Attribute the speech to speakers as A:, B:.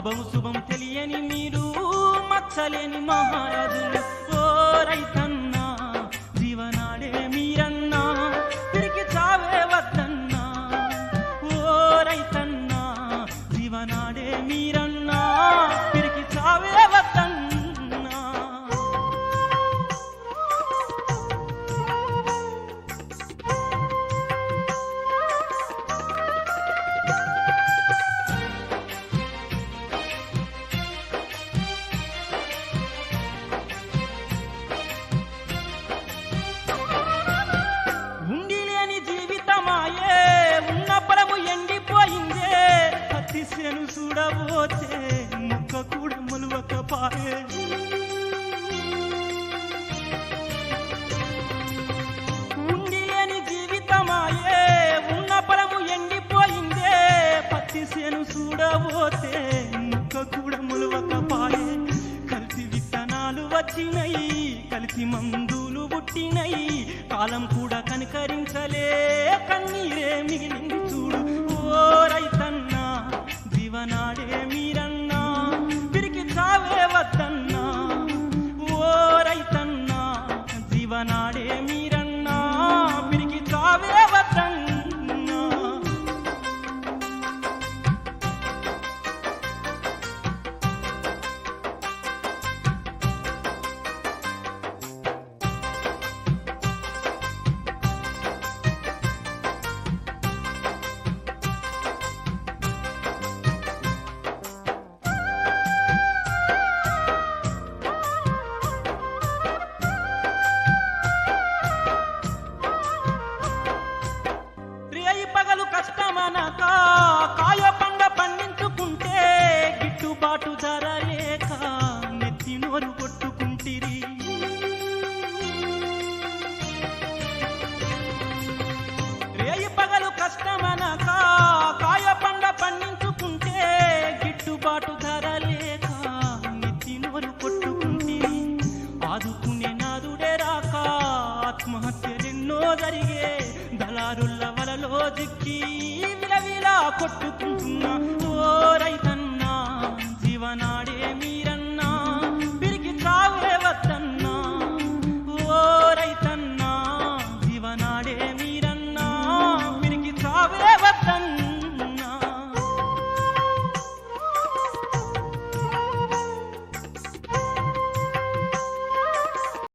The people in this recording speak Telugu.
A: అభం శుభం తెలియని మీరు మచ్చలేని మహారాజులు ఓ రైతన్నా సేను చూడబోతే ముక్క కూడా మొలవకపాయే. ఉండి లేని జీవితమాయే ఉన్న పొలము ఎండిపోయిందే. పత్తి సేను చూడబోతే ముక్క కూడా మొలవకపాయే. కలిసి విత్తనాలు వచ్చినయి కలిసి మందులు పుట్టినయి. కాలం కూడా కనికరించలే కన్నీరే మిగిలింది. జీవనాడే మీరన్నా పిరికి చావే వద్దన్నా ఓ రైతన్నా జీవనాడే మీరన్నా పిరికి చావే వద్దన్నా. రేయి పగలు కష్టమనక కాయ పండ పండించుకుంటే గిట్టుబాటు ధర లేక దళారుల వలలో దిక్కి విలవిలా కొట్టుకుంటున్నా. ఓ రైతన్న